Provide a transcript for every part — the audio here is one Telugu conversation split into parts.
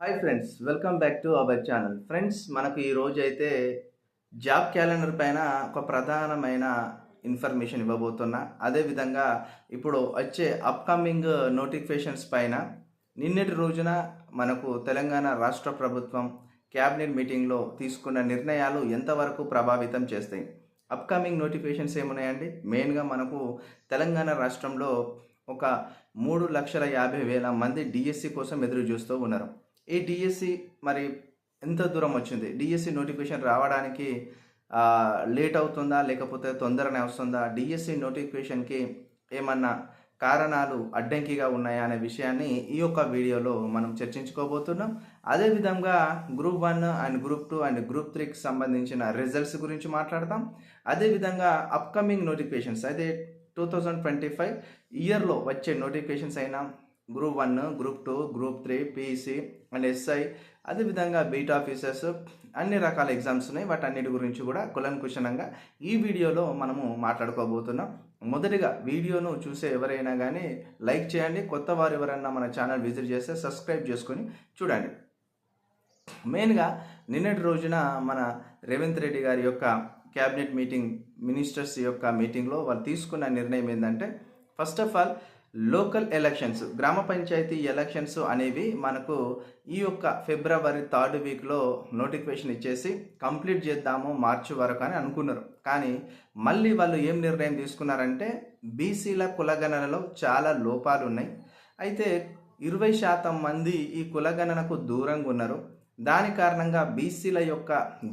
Hi friends welcome back to our channel friends మనకు ఈ రోజు అయితే జాబ్ క్యాలెండర్ పైన ఒక ప్రధానమైన ఇన్ఫర్మేషన్ ఇవ్వబోతున్నా. అదేవిధంగా ఇప్పుడు వచ్చే అప్కమింగ్ నోటిఫికేషన్స్ పైన నిన్నటి రోజున మనకు తెలంగాణ రాష్ట్ర ప్రభుత్వం క్యాబినెట్ మీటింగ్లో తీసుకున్న నిర్ణయాలు ఎంతవరకు ప్రభావితం చేస్తాయి? అప్కమింగ్ నోటిఫికేషన్స్ ఏమున్నాయండి? మెయిన్గా మనకు తెలంగాణ రాష్ట్రంలో ఒక మూడు లక్షల యాభై వేల మంది డిఎస్సి కోసం ఎదురు చూస్తూ ఉన్నారు. ఈ డిఎస్సి మరి ఎంత దూరం వచ్చింది? డిఎస్సి నోటిఫికేషన్ రావడానికి లేట్ అవుతుందా? లేకపోతే తొందరనే వస్తుందా? డిఎస్సి నోటిఫికేషన్కి ఏమన్నా కారణాలు అడ్డంకిగా ఉన్నాయా అనే విషయాన్ని ఈ యొక్క వీడియోలో మనం చర్చించుకోబోతున్నాం. అదేవిధంగా group one and group two and group త్రీకి సంబంధించిన రిజల్ట్స్ గురించి మాట్లాడతాం అదేవిధంగా అప్కమింగ్ నోటిఫికేషన్స్ అయితే టూ థౌజండ్ ట్వంటీ ఫైవ్ ఇయర్లో వచ్చే నోటిఫికేషన్స్ అయినా group one group two group three PEC and SI అదేవిధంగా బీట్ ఆఫీసర్స్ అన్ని రకాల ఎగ్జామ్స్ ఉన్నాయి. వాటి అన్నిటి గురించి కూడా కులంకుశనంగా ఈ వీడియోలో మనము మాట్లాడుకోబోతున్నాం. మొదటిగా వీడియోను చూసే ఎవరైనా కానీ లైక్ చేయండి. కొత్త వారు ఎవరైనా మన ఛానల్ విజిట్ చేస్తే సబ్స్క్రైబ్ చేసుకొని చూడండి. మెయిన్గా నిన్నటి రోజున మన రేవంత్ రెడ్డి గారి యొక్క క్యాబినెట్ మీటింగ్ మినిస్టర్స్ యొక్క మీటింగ్లో వాళ్ళు తీసుకున్న నిర్ణయం ఏంటంటే first of all local elections గ్రామ పంచాయతీ ఎలక్షన్స్ అనేవి మనకు ఈ యొక్క ఫిబ్రవరి థర్డ్ వీక్లో నోటిఫికేషన్ ఇచ్చేసి కంప్లీట్ చేద్దాము మార్చి వరకు అని అనుకున్నారు. కానీ మళ్ళీ వాళ్ళు ఏం నిర్ణయం తీసుకున్నారంటే బీసీల కులగణనలో చాలా లోపాలు ఉన్నాయి. అయితే ఇరవై శాతం మంది ఈ కులగణనకు దూరంగా ఉన్నారు. దాని కారణంగా బీసీల యొక్క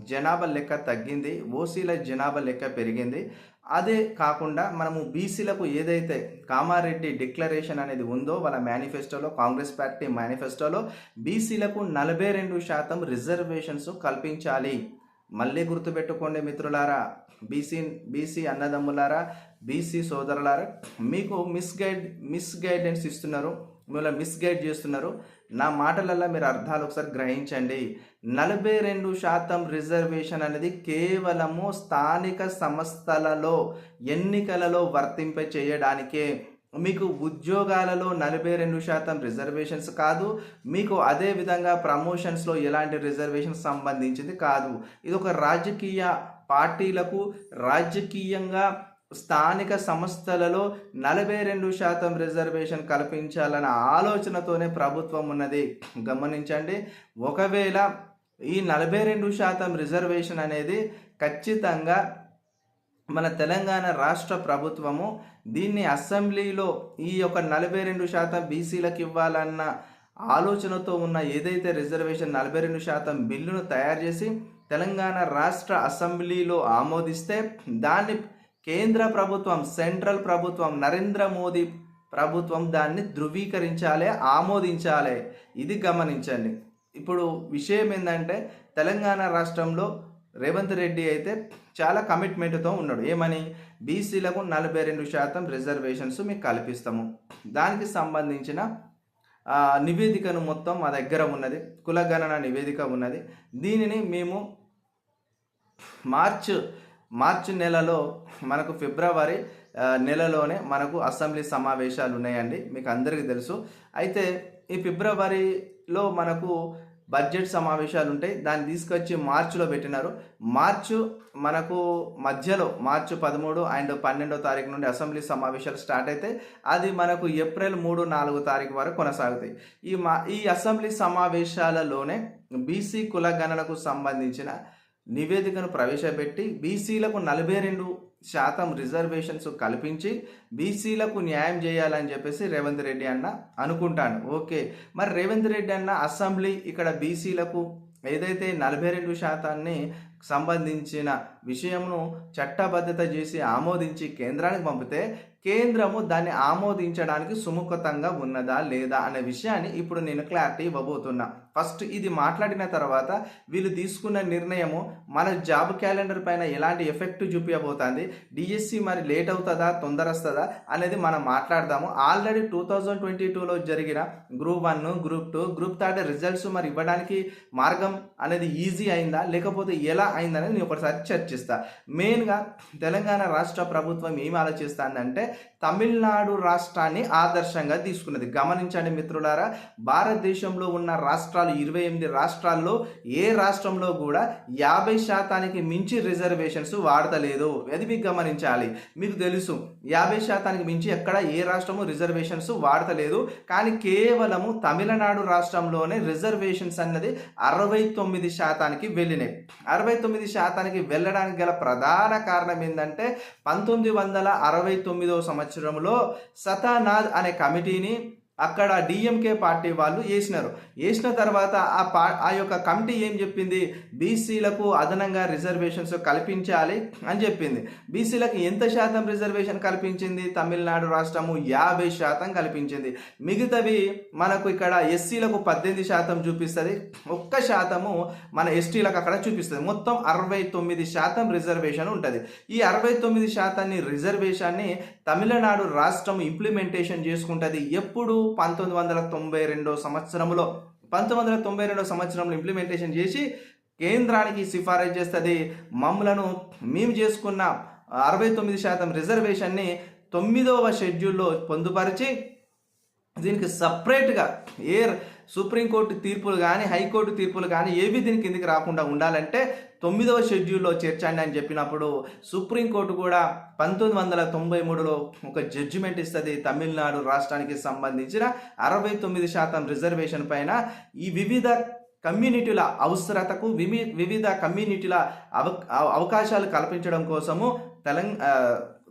జనాభా లెక్క తగ్గింది ఓసీల జనాభా లెక్క పెరిగింది. అదే కాకుండా మనము బీసీలకు ఏదైతే కామారెడ్డి డిక్లరేషన్ అనేది ఉందో వాళ్ళ మేనిఫెస్టోలో కాంగ్రెస్ పార్టీ మేనిఫెస్టోలో బీసీలకు నలభై రెండు శాతం రిజర్వేషన్స్ కల్పించాలి. మళ్ళీ గుర్తుపెట్టుకోండి మిత్రులారా బీసీ బీసీ అన్నదమ్ములారా బీసీ సోదరులారా మీకు మిస్గైడ్ మిస్గైడెన్స్ ఇస్తున్నారు మిమ్మల్ని మిస్గైడ్ చేస్తున్నారు. నా మాటలలో మీరు అర్థాలు ఒకసారి గ్రహించండి. నలభై రెండు శాతం రిజర్వేషన్ అనేది కేవలము స్థానిక సంస్థలలో ఎన్నికలలో వర్తింప చేయడానికే. మీకు ఉద్యోగాలలో నలభై రెండు శాతం రిజర్వేషన్స్ కాదు. మీకు అదే విధంగా ప్రమోషన్స్లో ఎలాంటి రిజర్వేషన్ సంబంధించింది కాదు. ఇది ఒక రాజకీయ పార్టీలకు రాజకీయంగా స్థానిక సంస్థలలో నలభై రెండు శాతం రిజర్వేషన్ కల్పించాలన్న ఆలోచనతోనే ప్రభుత్వం ఉన్నది. గమనించండి ఒకవేళ ఈ నలభై రెండు శాతం రిజర్వేషన్ అనేది ఖచ్చితంగా మన తెలంగాణ రాష్ట్ర ప్రభుత్వము దీన్ని అసెంబ్లీలో ఈ యొక్క నలభై రెండు శాతం బీసీలకు ఇవ్వాలన్న ఆలోచనతో ఉన్న ఏదైతే రిజర్వేషన్ నలభై రెండు శాతం బిల్లును తయారు చేసి తెలంగాణ రాష్ట్ర అసెంబ్లీలో ఆమోదిస్తే దాన్ని కేంద్ర ప్రభుత్వం సెంట్రల్ ప్రభుత్వం నరేంద్ర మోదీ ప్రభుత్వం దాన్ని ధృవీకరించాలి ఆమోదించాలి. ఇది గమనించండి. ఇప్పుడు విషయం ఏంటంటే తెలంగాణ రాష్ట్రంలో రేవంత్ రెడ్డి అయితే చాలా కమిట్మెంట్తో ఉన్నాడు. ఏమని? బీసీలకు నలభై రెండు శాతం రిజర్వేషన్స్ మీకు కల్పిస్తాము. దానికి సంబంధించిన నివేదికను మొత్తం మా దగ్గర ఉన్నది. కులగణన నివేదిక ఉన్నది. దీనిని మేము మార్చ్ మార్చి నెలలో మనకు ఫిబ్రవరి నెలలోనే మనకు అసెంబ్లీ సమావేశాలు ఉన్నాయండి మీకు అందరికీ తెలుసు. అయితే ఈ ఫిబ్రవరిలో మనకు బడ్జెట్ సమావేశాలు ఉంటాయి దాన్ని తీసుకొచ్చి మార్చిలో పెట్టినారు. మార్చు మనకు మధ్యలో మార్చి పదమూడు అండ్ పన్నెండో తారీఖు నుండి అసెంబ్లీ సమావేశాలు స్టార్ట్ అయితే అది మనకు ఏప్రిల్ మూడు నాలుగు తారీఖు వరకు కొనసాగుతాయి. ఈ మా ఈ అసెంబ్లీ సమావేశాలలోనే బీసీ కుల గణనకు సంబంధించిన నివేదికను ప్రవేశపెట్టి బీసీలకు నలభై రెండు శాతం రిజర్వేషన్స్ కల్పించి బీసీలకు న్యాయం చేయాలని చెప్పేసి రేవంత్ రెడ్డి అన్న అనుకుంటాను ఓకే. మరి రేవంత్ రెడ్డి అన్న అసెంబ్లీ ఇక్కడ బీసీలకు ఏదైతే నలభై రెండు శాతాన్ని సంబంధించిన విషయమును చట్టబద్ధత చేసి ఆమోదించి కేంద్రానికి పంపితే కేంద్రము దాన్ని ఆమోదించడానికి సుముఖతంగా ఉన్నదా లేదా అనే విషయాన్ని ఇప్పుడు నేను క్లారిటీ ఇవ్వబోతున్నా. ఫస్ట్ ఇది మాట్లాడిన తర్వాత వీళ్ళు తీసుకున్న నిర్ణయము మన జాబ్ క్యాలెండర్ పైన ఎలాంటి ఎఫెక్ట్ చూపించబోతుంది డిఎస్సి మరి లేట్ అవుతుందా? తొందర వస్తుందా? అనేది మనం మాట్లాడదాము. ఆల్రెడీ టూ థౌజండ్ ట్వంటీ టూలో జరిగిన group one group two group third results మరి ఇవ్వడానికి మార్గం అనేది ఈజీ అయిందా? లేకపోతే ఎలా అయిందనేది నేను ఒకసారి చర్చిస్తా మెయిన్గా తెలంగాణ రాష్ట్ర ప్రభుత్వం ఏమి ఆలోచిస్తుందంటే తమిళనాడు రాష్ట్రాన్ని ఆదర్శంగా తీసుకున్నది. గమనించండి మిత్రులారా భారతదేశంలో ఉన్న రాష్ట్రాలు ఇరవై ఎనిమిది రాష్ట్రాల్లో ఏ రాష్ట్రంలో కూడా యాభై శాతానికి మించి రిజర్వేషన్స్ వాడతలేదు. అది మీకు గమనించాలి. మీకు తెలుసు యాభై శాతానికి మించి ఎక్కడ ఏ రాష్ట్రము రిజర్వేషన్స్ వాడతలేదు. కానీ కేవలము తమిళనాడు రాష్ట్రంలోనే రిజర్వేషన్స్ అన్నది అరవై తొమ్మిది శాతానికి వెళ్ళినాయి. అరవై తొమ్మిది శాతానికి వెళ్ళడానికి గల ప్రధాన కారణం ఏంటంటే పంతొమ్మిది వందల అరవై తొమ్మిదవ సంవత్సరంలో సతానాథ్ అనే కమిటీని అక్కడ డిఎంకే పార్టీ వాళ్ళు వేసినారు వేసిన తర్వాత ఆ పా ఆ యొక్క కమిటీ ఏం చెప్పింది? బీసీలకు అదనంగా రిజర్వేషన్స్ కల్పించాలి అని చెప్పింది. బీసీలకు ఎంత శాతం రిజర్వేషన్ కల్పించింది? తమిళనాడు రాష్ట్రము యాభై శాతం కల్పించింది. మిగతావి మనకు ఇక్కడ ఎస్సీలకు పద్దెనిమిది శాతం చూపిస్తుంది. ఒక్క శాతము మన ఎస్టీలకు అక్కడ చూపిస్తుంది. మొత్తం అరవై తొమ్మిది శాతం రిజర్వేషన్ ఉంటుంది. ఈ అరవై తొమ్మిది శాతాన్ని రిజర్వేషన్ని తమిళనాడు రాష్ట్రం ఇంప్లిమెంటేషన్ చేసుకుంటుంది. ఎప్పుడు? పంతొమ్మిది వందల తొంభై రెండో సంవత్సరంలో పంతొమ్మిది వందల తొంభై రెండో సంవత్సరంలో ఇంప్లిమెంటేషన్ చేసి కేంద్రానికి సిఫారసు చేస్తుంది. మమ్మలను మేము చేసుకున్న అరవై తొమ్మిది శాతం రిజర్వేషన్ని తొమ్మిదవ షెడ్యూల్లో పొందుపరిచి దీనికి సపరేట్గా ఏ సుప్రీంకోర్టు తీర్పులు కానీ హైకోర్టు తీర్పులు కానీ ఏవి దీని కిందికి రాకుండా ఉండాలంటే తొమ్మిదవ షెడ్యూల్లో చేర్చండి అని చెప్పినప్పుడు సుప్రీంకోర్టు కూడా పంతొమ్మిది వందల తొంభై మూడులో ఒక జడ్జిమెంట్ ఇస్తుంది తమిళనాడు రాష్ట్రానికి సంబంధించిన అరవై తొమ్మిది శాతం రిజర్వేషన్ పైన. ఈ వివిధ కమ్యూనిటీల అవసరతకు వివి వివిధ కమ్యూనిటీల అవ అవకాశాలు కల్పించడం కోసము తెలంగా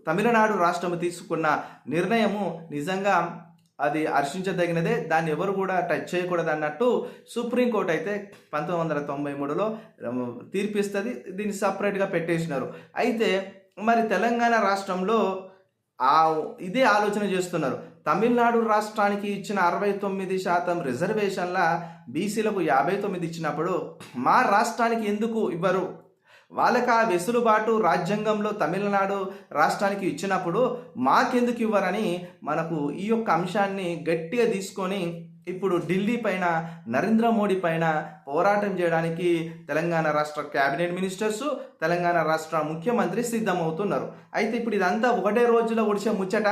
తమిళనాడు రాష్ట్రము తీసుకున్న నిర్ణయము నిజంగా అది హర్షించదగినదే. దాన్ని ఎవరు కూడా టచ్ చేయకూడదు అన్నట్టు సుప్రీంకోర్టు అయితే పంతొమ్మిది వందల తొంభై మూడులో తీర్పిస్తుంది. దీన్ని సపరేట్గా పెట్టేసినారు. అయితే మరి తెలంగాణ రాష్ట్రంలో ఆ ఇదే ఆలోచన చేస్తున్నారు. తమిళనాడు రాష్ట్రానికి ఇచ్చిన అరవై తొమ్మిది శాతం రిజర్వేషన్ల బీసీలకు యాభై తొమ్మిది ఇచ్చినప్పుడు మా రాష్ట్రానికి ఎందుకు ఇవ్వరు? వాళ్ళకి ఆ వెసులుబాటు రాజ్యాంగంలో తమిళనాడు రాష్ట్రానికి ఇచ్చినప్పుడు మాకెందుకు ఇవ్వరని మనకు ఈ యొక్క అంశాన్ని గట్టిగా తీసుకొని ఇప్పుడు ఢిల్లీ పైన నరేంద్ర మోడీ పైన పోరాటం చేయడానికి తెలంగాణ రాష్ట్ర క్యాబినెట్ మినిస్టర్స్ తెలంగాణ రాష్ట్ర ముఖ్యమంత్రి సిద్ధమవుతున్నారు. అయితే ఇప్పుడు ఇదంతా ఒకటే రోజులో ఒడిచే ముచ్చట?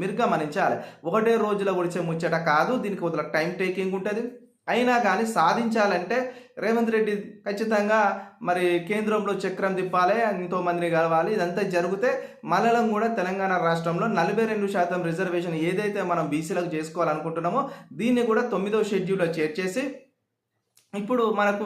మీరు గమనించాలి. ఒకటే రోజులో ఒడిచే ముచ్చట కాదు దీనికి వదిలే టైం టేకింగ్ ఉంటుంది. అయినా కానీ సాధించాలంటే రేవంత్ రెడ్డి ఖచ్చితంగా మరి కేంద్రంలో చక్రం తిప్పాలి ఎంతో మందిని కలవాలి. ఇదంతా జరిగితే మనలం కూడా తెలంగాణ రాష్ట్రంలో నలభై రెండు శాతం రిజర్వేషన్ ఏదైతే మనం బీసీలకు చేసుకోవాలనుకుంటున్నామో దీన్ని కూడా తొమ్మిదో షెడ్యూల్లో చేర్చేసి ఇప్పుడు మనకు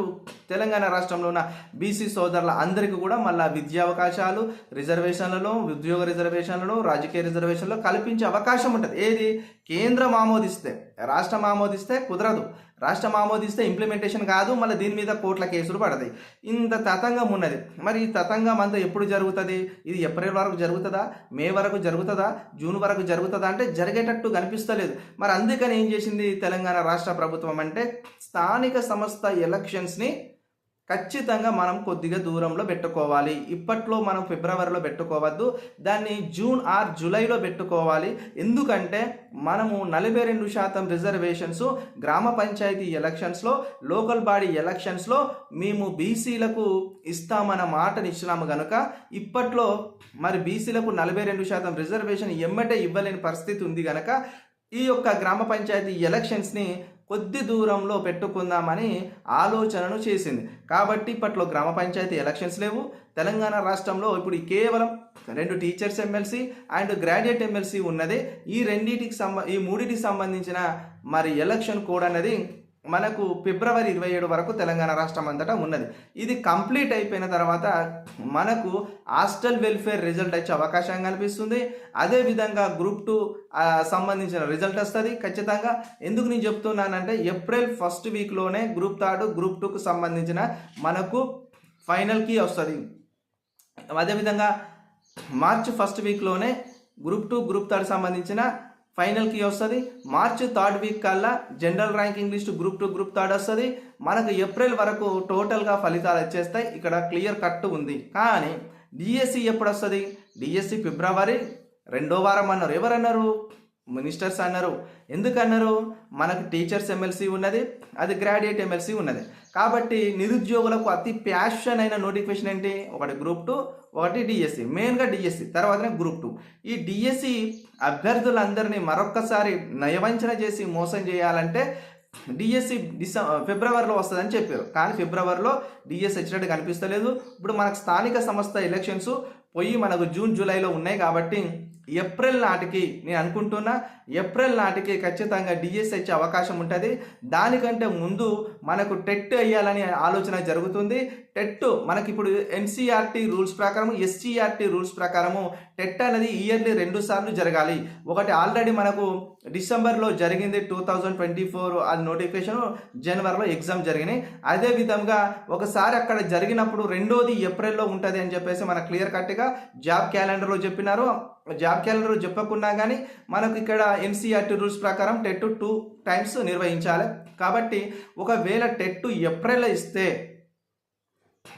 తెలంగాణ రాష్ట్రంలో ఉన్న బీసీ సోదరుల అందరికీ కూడా మళ్ళీ విద్యా అవకాశాలు రిజర్వేషన్లలో ఉద్యోగ రిజర్వేషన్లలో రాజకీయ రిజర్వేషన్లో కల్పించే అవకాశం ఉంటుంది. ఏది? కేంద్రం ఆమోదిస్తే రాష్ట్రం ఆమోదిస్తే కుదరదు. రాష్ట్రం ఆమోదిస్తే ఇంప్లిమెంటేషన్ కాదు మళ్ళీ దీని మీద కోట్ల కేసులు పడతాయి. ఇంత తతంగం ఉన్నది. మరి ఈ తతంగం అంతా ఎప్పుడు జరుగుతుంది? ఇది ఏప్రిల్ వరకు జరుగుతుందా? మే వరకు జరుగుతుందా? జూన్ వరకు జరుగుతుందా? అంటే జరిగేటట్టు కనిపిస్తలేదు. మరి అందుకని ఏం చేసింది తెలంగాణ రాష్ట్ర ప్రభుత్వం అంటే స్థానిక సంస్థ ఎలక్షన్స్ని ఖచ్చితంగా మనం కొద్దిగా దూరంలో పెట్టుకోవాలి. ఇప్పట్లో మనం ఫిబ్రవరిలో పెట్టుకోవద్దు. దాన్ని జూన్ ఆర్ జూలైలో పెట్టుకోవాలి. ఎందుకంటే మనము నలభై రెండు శాతం రిజర్వేషన్స్ గ్రామ పంచాయతీ ఎలక్షన్స్లో లోకల్ బాడీ ఎలక్షన్స్లో మేము బీసీలకు ఇస్తామన్న మాటనిచ్చినాము కనుక ఇప్పట్లో మరి బీసీలకు నలభై రెండు శాతం రిజర్వేషన్ ఎమ్మటే ఇవ్వలేని పరిస్థితి ఉంది కనుక ఈ యొక్క గ్రామ పంచాయతీ ఎలక్షన్స్ని కొద్ది దూరంలో పెట్టుకుందామని ఆలోచనను చేసింది. కాబట్టి ఇప్పట్లో గ్రామ పంచాయతీ ఎలక్షన్స్ లేవు. తెలంగాణ రాష్ట్రంలో ఇప్పుడు కేవలం రెండు teachers MLC and graduate MLC ఉన్నది. ఈ రెండింటికి సంబ ఈ మూడింటికి సంబంధించిన మరి ఎలక్షన్ కోడ్ అనేది మనకు ఫిబ్రవరి ఇరవై ఏడు వరకు తెలంగాణ రాష్ట్రం అంతటా ఉన్నది. ఇది కంప్లీట్ అయిపోయిన తర్వాత మనకు హాస్టల్ వెల్ఫేర్ రిజల్ట్ వచ్చే అవకాశం కనిపిస్తుంది అదేవిధంగా గ్రూప్ టూ సంబంధించిన రిజల్ట్ వస్తుంది ఖచ్చితంగా. ఎందుకు నేను చెప్తున్నానంటే ఏప్రిల్ ఫస్ట్ వీక్లోనే గ్రూప్ థర్డ్ గ్రూప్ టూకు సంబంధించిన మనకు ఫైనల్కి వస్తుంది. అదేవిధంగా మార్చ్ ఫస్ట్ వీక్లోనే గ్రూప్ టూ గ్రూప్ థర్డ్ సంబంధించిన ఫైనల్కి వస్తుంది. మార్చ్ థర్డ్ వీక్ కల్లా general ranking list group two group third వస్తుంది. మనకు ఏప్రిల్ వరకు టోటల్గా ఫలితాలు వచ్చేస్తాయి. ఇక్కడ క్లియర్ కట్ ఉంది. కానీ డిఎస్సి ఎప్పుడు వస్తుంది? డిఎస్సి ఫిబ్రవరి రెండో వారం అన్నారు. ఎవరన్నారు? మినిస్టర్స్ అన్నారు. ఎందుకన్నారు? మనకు టీచర్స్ ఎమ్మెల్సీ ఉన్నది. అది గ్రాడ్యుయేట్ ఎమ్మెల్సీ ఉన్నది. కాబట్టి నిరుద్యోగులకు అతి ప్యాషన్ అయిన నోటిఫికేషన్ ఏంటి? ఒకటి గ్రూప్ టూ ఒకటి డిఎస్సి మెయిన్గా డిఎస్సి తర్వాతనే గ్రూప్ టూ ఈ డిఎస్సి అభ్యర్థులందరినీ మరొక్కసారి నయవంచన చేసి మోసం చేయాలంటే డిఎస్సి డిసె ఫిబ్రవరిలో వస్తుందని చెప్పారు. కానీ ఫిబ్రవరిలో డిఎస్సి వచ్చినట్టు కనిపిస్తలేదు. ఇప్పుడు మనకు స్థానిక సంస్థ ఎలక్షన్స్ పోయి మనకు జూన్ జూలైలో ఉన్నాయి కాబట్టి ఏప్రిల్ నాటికి నేను అనుకుంటున్నా ఏప్రిల్ నాటికి ఖచ్చితంగా డిఎస్ వచ్చే అవకాశం ఉంటుంది. దానికంటే ముందు మనకు టెట్ వేయాలని ఆలోచన జరుగుతుంది. టెట్ మనకి ఇప్పుడు ఎన్సీఆర్టీ రూల్స్ ప్రకారం ఎస్సీఆర్టీ రూల్స్ ప్రకారము టెట్ అనేది ఇయర్లీ రెండు సార్లు జరగాలి. ఒకటి ఆల్రెడీ మనకు డిసెంబర్లో జరిగింది టూ థౌజండ్ ట్వంటీ ఫోర్ అది నోటిఫికేషన్ జనవరిలో ఎగ్జామ్ జరిగినాయి. అదే విధంగా ఒకసారి అక్కడ జరిగినప్పుడు రెండోది ఏప్రిల్లో ఉంటుంది అని చెప్పేసి మన క్లియర్ కట్గా జాబ్ క్యాలెండర్లో చెప్పినారు. జాబ్ క్యాలెండర్ చెప్పకున్నా కానీ మనకు ఇక్కడ ఎన్సీఆర్టీ రూల్స్ ప్రకారం టెట్ టూ టైమ్స్ నిర్వహించాలి. కాబట్టి ఒకవేళ టెట్ ఏప్రిల్లో ఇస్తే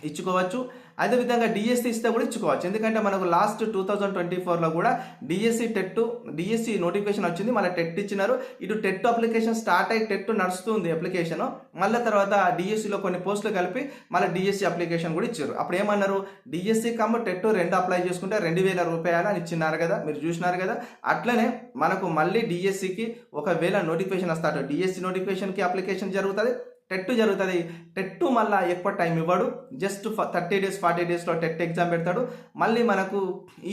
ఇచ్చుకోవచ్చు. అదేవిధంగా డిఎస్సి ఇస్తే కూడా ఇచ్చుకోవచ్చు. ఎందుకంటే మనకు లాస్ట్ టూ థౌజండ్ ట్వంటీ ఫోర్లో కూడా డిఎస్సి టెట్ డిఎస్సి నోటిఫికేషన్ వచ్చింది. మళ్ళీ టెట్ ఇచ్చినారు. ఇటు టెట్ అప్లికేషన్ స్టార్ట్ అయ్యి టెట్ నడుస్తుంది అప్లికేషన్ మళ్ళీ తర్వాత డిఎస్సిలో కొన్ని పోస్టులు కలిపి మళ్ళీ డిఎస్సి అప్లికేషన్ కూడా ఇచ్చారు. అప్పుడు ఏమన్నారు? డిఎస్సి కమ్మ టెట్ రెండు అప్లై చేసుకుంటే రెండు వేల రూపాయలు అని ఇచ్చినారు కదా. మీరు చూసినారు కదా. అట్లనే మనకు మళ్ళీ డిఎస్సికి ఒకవేళ నోటిఫికేషన్ వస్తాడు డిఎస్సి నోటిఫికేషన్కి అప్లికేషన్ జరుగుతుంది. టెట్ జరుగుతుంది. టెట్ మళ్ళీ ఎక్కువ టైం ఇవ్వడు. జస్ట్ థర్టీ డేస్ ఫార్టీ డేస్లో టెట్ ఎగ్జామ్ పెడతాడు. మళ్ళీ మనకు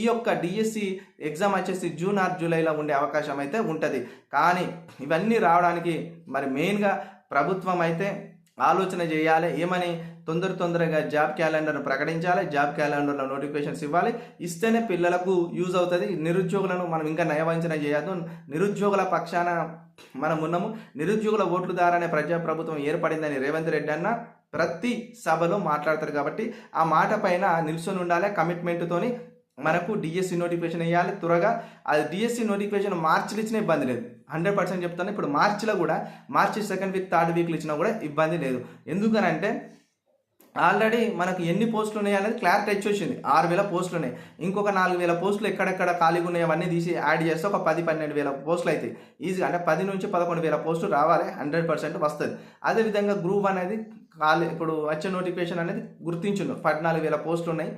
ఈ యొక్క డిఎస్సి ఎగ్జామ్ వచ్చేసి జూన్ ఆర్ జూలైలో ఉండే అవకాశం అయితే ఉంటుంది. కానీ ఇవన్నీ రావడానికి మరి మెయిన్గా ప్రభుత్వం అయితే ఆలోచన చేయాలి. ఏమని? తొందర తొందరగా జాబ్ క్యాలెండర్ను ప్రకటించాలి. జాబ్ క్యాలెండర్లో నోటిఫికేషన్స్ ఇవ్వాలి. ఇస్తేనే పిల్లలకు యూజ్ అవుతుంది. నిరుద్యోగులను మనం ఇంకా నయవంచన చేయొద్దు. నిరుద్యోగుల పక్షాన మనం ఉన్నాము. నిరుద్యోగుల ఓట్లు ద్వారానే ప్రజాప్రభుత్వం ఏర్పడిందని రేవంత్ రెడ్డి అన్న ప్రతి సభలో మాట్లాడతారు కాబట్టి ఆ మాట పైన నిల్చొని ఉండాలి. కమిట్మెంట్తోని మనకు డిఎస్సి నోటిఫికేషన్ వేయాలి త్వరగా అది డిఎస్సి నోటిఫికేషన్ మార్చిలో ఇచ్చిన ఇబ్బంది లేదు. హండ్రెడ్ పర్సెంట్ చెప్తాను. ఇప్పుడు మార్చిలో కూడా మార్చి సెకండ్ వీక్ థర్డ్ వీక్లో ఇచ్చినా కూడా ఇబ్బంది లేదు. ఎందుకనంటే ఆల్రెడీ మనకు ఎన్ని పోస్టులు ఉన్నాయి అనేది క్లారిటీ వచ్చి వచ్చింది. ఆరు వేల పోస్టులు ఉన్నాయి. ఇంకొక నాలుగు వేల పోస్టులు ఎక్కడెక్కడ ఖాళీగా ఉన్నాయి అవన్నీ తీసి యాడ్ చేస్తే ఒక పది పన్నెండు వేల పోస్టులు అవుతాయి ఈజీగా అంటే పది నుంచి పదకొండు వేల పోస్టులు రావాలి హండ్రెడ్ పర్సెంట్ వస్తుంది. అదేవిధంగా గ్రూప్ అనేది ఖాళీ ఇప్పుడు వచ్చే నోటిఫికేషన్ అనేది గుర్తించును పద్నాలుగు వేల పోస్టులు ఉన్నాయి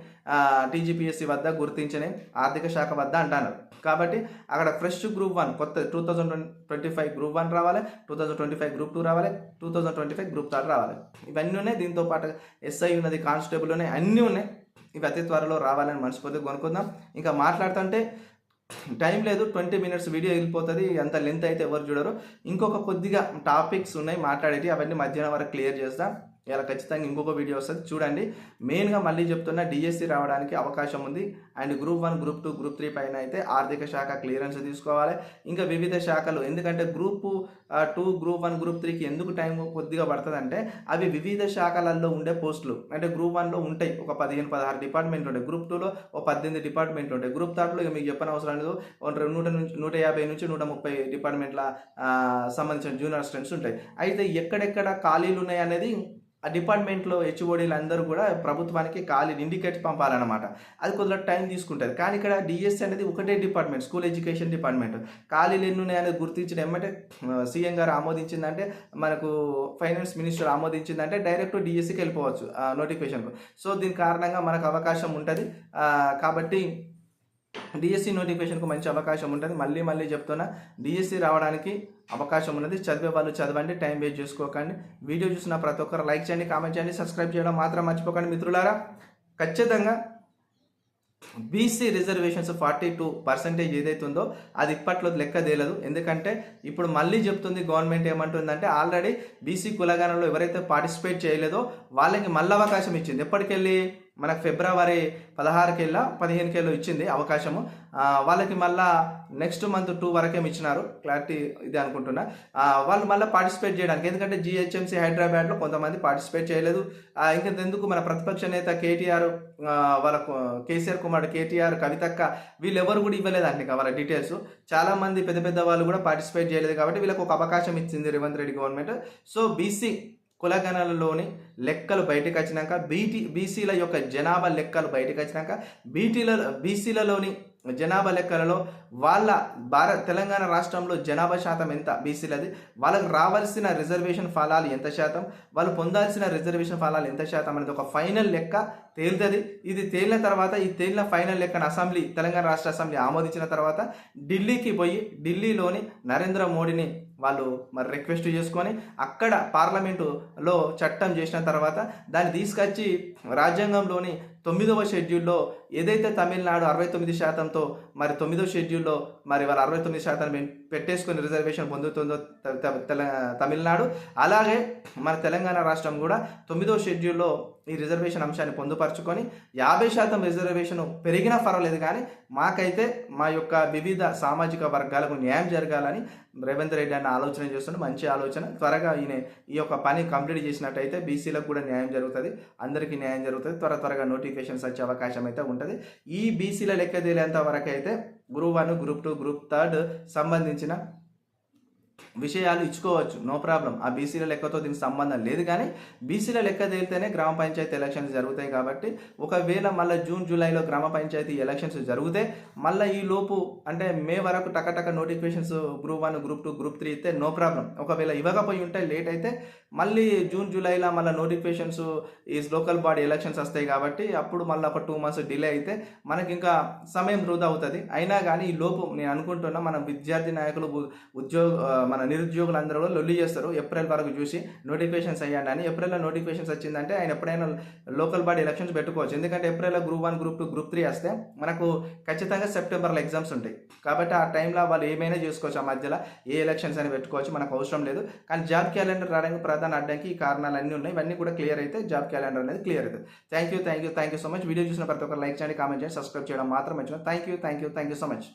టీజీపీఎస్సీ వద్ద గుర్తించని. ఆర్థిక శాఖ వద్ద అంటున్నారు కాబట్టి అక్కడ ఫ్రెష్ గ్రూప్ వన్ కొత్త two thousand twenty five group one రావాలి two thousand twenty five group two రావాలి two thousand twenty five group third రావాలి. ఇవన్నీ ఉన్నాయి. దీంతో పాటు ఎస్ఐ ఉన్నది కానిస్టేబుల్ ఉన్నాయి అన్నీ ఉన్నాయి. ఇవి అతి త్వరలో రావాలని మనస్ఫూర్తిగా కొనుక్కుందాం ఇంకా మాట్లాడుతుంటే టైం లేదు ట్వంటీ మినిట్స్ వీడియో వెళ్ళిపోతుంది అంత లెంత్ అయితే ఎవరు చూడరు. ఇంకొక కొద్దిగా టాపిక్స్ ఉన్నాయి మాట్లాడేటి అవన్నీ మధ్యాహ్నం వరకు క్లియర్ చేస్తా. ఇలా ఖచ్చితంగా ఇంకొక వీడియో వస్తుంది. చూడండి. మెయిన్గా మళ్ళీ చెప్తున్న డిఎస్సి రావడానికి అవకాశం ఉంది. And group one group two group three పైన అయితే ఆర్థిక శాఖ క్లియరెన్స్ తీసుకోవాలి. ఇంకా వివిధ శాఖలు ఎందుకంటే group two group one group త్రీకి ఎందుకు టైం కొద్దిగా పడుతుంది అంటే అవి వివిధ శాఖలలో ఉండే పోస్టులు అంటే గ్రూప్ వన్లో ఉంటాయి. ఒక పదిహేను పదహారు డిపార్ట్మెంట్లు ఉంటాయి గ్రూప్ టూలో ఒక పద్దెనిమిది డిపార్ట్మెంట్లు ఉంటాయి గ్రూప్ థర్డ్లో ఇక మీకు చెప్పని అవసరం లేదు నూట నుంచి నూట యాభై నుంచి నూట ముప్పై డిపార్ట్మెంట్ల సంబంధించిన జూనియర్ స్టూడెంట్స్ ఉంటాయి. అయితే ఎక్కడెక్కడ ఖాళీలు ఉన్నాయి అనేది ఆ డిపార్ట్మెంట్లో హెచ్ఓడీలు అందరూ కూడా ప్రభుత్వానికి ఖాళీ ఇండికేట్స్ పంపాలన్నమాట. అది కొద్దిగా టైం తీసుకుంటుంది. కానీ ఇక్కడ డిఎస్సి అనేది ఒకటే డిపార్ట్మెంట్ స్కూల్ ఎడ్యుకేషన్ డిపార్ట్మెంట్. ఖాళీలు ఎన్ని ఉన్నాయి అనేది గుర్తించడం ఏమంటే సీఎం గారు ఆమోదించిందంటే మనకు ఫైనాన్స్ మినిస్టర్ ఆమోదించిందంటే డైరెక్ట్ డిఎస్సికి వెళ్ళిపోవచ్చు నోటిఫికేషన్ సో దీని కారణంగా మనకు అవకాశం ఉంటుంది. కాబట్టి డిఎస్సి నోటిఫికేషన్కు మంచి అవకాశం ఉంటుంది. మళ్ళీ మళ్ళీ చెప్తున్నా డిఎస్సి రావడానికి అవకాశం ఉన్నది. చదివే వాళ్ళు చదవండి టైం వేస్ట్ చేసుకోకండి. వీడియో చూసిన ప్రతి ఒక్కరు లైక్ చేయండి కామెంట్ చేయండి సబ్స్క్రైబ్ చేయడం మాత్రం మర్చిపోకండి మిత్రులారా. ఖచ్చితంగా BC reservations forty two percentage ఏదైతే ఉందో అది ఇప్పట్లో లెక్క తేలదు. ఎందుకంటే ఇప్పుడు మళ్ళీ చెప్తుంది గవర్నమెంట్ ఏమంటుందంటే ఆల్రెడీ బీసీ కులగానంలో ఎవరైతే పార్టిసిపేట్ చేయలేదో వాళ్ళకి మళ్ళీ అవకాశం ఇచ్చింది. ఎప్పటికెళ్ళి? మనకు ఫిబ్రవరి పదహారుకెళ్ళ పదిహేనుకెళ్ళి ఇచ్చింది అవకాశము. వాళ్ళకి మళ్ళా నెక్స్ట్ మంత్ టూ వరకేమి ఇచ్చినారు? క్లారిటీ ఇది అనుకుంటున్నా. వాళ్ళు మళ్ళీ పార్టిసిపేట్ చేయడానికి ఎందుకంటే జిహెచ్ఎంసీ హైదరాబాద్లో కొంతమంది పార్టిసిపేట్ చేయలేదు. ఇంకా ఎందుకు మన ప్రతిపక్ష నేత కేటీఆర్ వాళ్ళ కేసీఆర్ కుమార్ కేటీఆర్ కవితక్క వీళ్ళెవరు కూడా ఇవ్వలేదు అండి వాళ్ళ డీటెయిల్స్. చాలామంది పెద్ద పెద్ద వాళ్ళు కూడా పార్టిసిపేట్ చేయలేదు కాబట్టి వీళ్ళకి ఒక అవకాశం ఇచ్చింది Revanth Reddy government. So BC కులగణనలోని లెక్కలు బయటకు వచ్చినాక బీటీ బీసీల యొక్క జనాభా లెక్కలు బయటకు వచ్చినాక బీటీల బీసీలలోని జనాభా లెక్కలలో వాళ్ళ భారత్ తెలంగాణ రాష్ట్రంలో జనాభా శాతం ఎంత బీసీలది? వాళ్ళకు రావాల్సిన రిజర్వేషన్ ఫలాలు ఎంత శాతం? వాళ్ళు పొందాల్సిన రిజర్వేషన్ ఫలాలు ఎంత శాతం అనేది ఒక ఫైనల్ లెక్క తేలుతుంది. ఇది తేలిన తర్వాత ఈ తేలిన ఫైనల్ లెక్కను అసెంబ్లీ తెలంగాణ రాష్ట్ర అసెంబ్లీ ఆమోదించిన తర్వాత ఢిల్లీకి పోయి ఢిల్లీలోని నరేంద్ర మోడీని వాళ్ళు మరి రిక్వెస్ట్ చేసుకొని అక్కడ పార్లమెంటులో చట్టం చేసిన తర్వాత దాన్ని తీసుకొచ్చి రాజ్యాంగంలోని తొమ్మిదవ షెడ్యూల్లో ఏదైతే తమిళనాడు అరవై తొమ్మిది శాతంతో మరి తొమ్మిదవ షెడ్యూల్లో మరి వాళ్ళ అరవై తొమ్మిది శాతం పెట్టేసుకుని రిజర్వేషన్ పొందుతుందో తెల- తమిళనాడు. అలాగే మన తెలంగాణ రాష్ట్రం కూడా తొమ్మిదవ షెడ్యూల్లో ఈ రిజర్వేషన్ అంశాన్ని పొందుపరుచుకొని యాభై శాతం రిజర్వేషన్ పెరిగినా పర్వాలేదు కానీ మాకైతే మా యొక్క వివిధ సామాజిక వర్గాలకు న్యాయం జరగాలని రేవంత్ రెడ్డి అన్న ఆలోచన చేస్తుంటే మంచి ఆలోచన. త్వరగా ఈయన ఈ యొక్క పని కంప్లీట్ చేసినట్టయితే బీసీలకు కూడా న్యాయం జరుగుతుంది. అందరికీ న్యాయం జరుగుతుంది. త్వర త్వరగా నోటిఫికేషన్స్ వచ్చే అవకాశం అయితే ఉంటుంది. ఈ బీసీల లెక్క తేలేంత వరకు అయితే group one group two group third సంబంధించిన విషయాలు ఇచ్చుకోవచ్చు. నో ప్రాబ్లం ఆ బీసీల లెక్కతో దీనికి సంబంధం లేదు కానీ బీసీల లెక్క తేలితేనే గ్రామ పంచాయతీ ఎలక్షన్స్ జరుగుతాయి కాబట్టి ఒకవేళ మళ్ళీ జూన్ జూలైలో గ్రామ పంచాయతీ ఎలక్షన్స్ జరిగితే మళ్ళీ ఈ లోపు అంటే మే వరకు టకటక notifications group one group two group three ఇస్తే నో ప్రాబ్లం ఒకవేళ ఇవ్వకపోయి ఉంటే లేట్ అయితే మళ్ళీ జూన్ జూలైలో మళ్ళీ నోటిఫికేషన్స్ ఈ లోకల్ బాడీ ఎలక్షన్స్ వస్తాయి కాబట్టి అప్పుడు మళ్ళీ ఒక టూ మంత్స్ డిలే అయితే మనకి ఇంకా సమయం వృధా అవుతుంది. అయినా కానీ ఈ లోపు నేను అనుకుంటున్నా మన విద్యార్థి నాయకులు ఉద్యోగ మన నిరుద్యోగులు అందరూ కూడా లొల్లి చేస్తారు. ఏప్రిల్ వరకు చూసి నోటిఫికేషన్స్ అయ్యాను అని. ఏప్రిల్లో నోటిఫికేషన్స్ వచ్చిందంటే ఆయన ఎప్పుడైనా లోకల్ బాడీ ఎలక్షన్స్ పెట్టుకోవచ్చు. ఎందుకంటే ఏప్రిల్లో group one group two group three వస్తే మనకు ఖచ్చితంగా సెప్టెంబర్లో ఎగ్జామ్స్ ఉంటాయి. కాబట్టి ఆ టైంలో వాళ్ళు ఏమైనా చేసుకోవచ్చు. ఆ మధ్యలో ఏ ఎలక్షన్స్ అని పెట్టుకోవచ్చు. మనకు అవసరం లేదు. కానీ జాబ్ క్యాలెండర్ రావడానికి ప్రధాన అడ్డంకి ఈ కారణాలు అన్నీ ఉన్నాయి. ఇవన్నీ కూడా క్లియర్ అయితే జాబ్ క్యాలెండర్ అనేది క్లియర్ అవుతుంది. Thank you thank you thank you so much. Video చూసిన ప్రతి ఒక్కరు లైక్ చేయండి కామెంట్ చేయండి సబ్స్క్రైబ్ చేయడం మాత్రం మంచిగా thank you thank you thank you so much.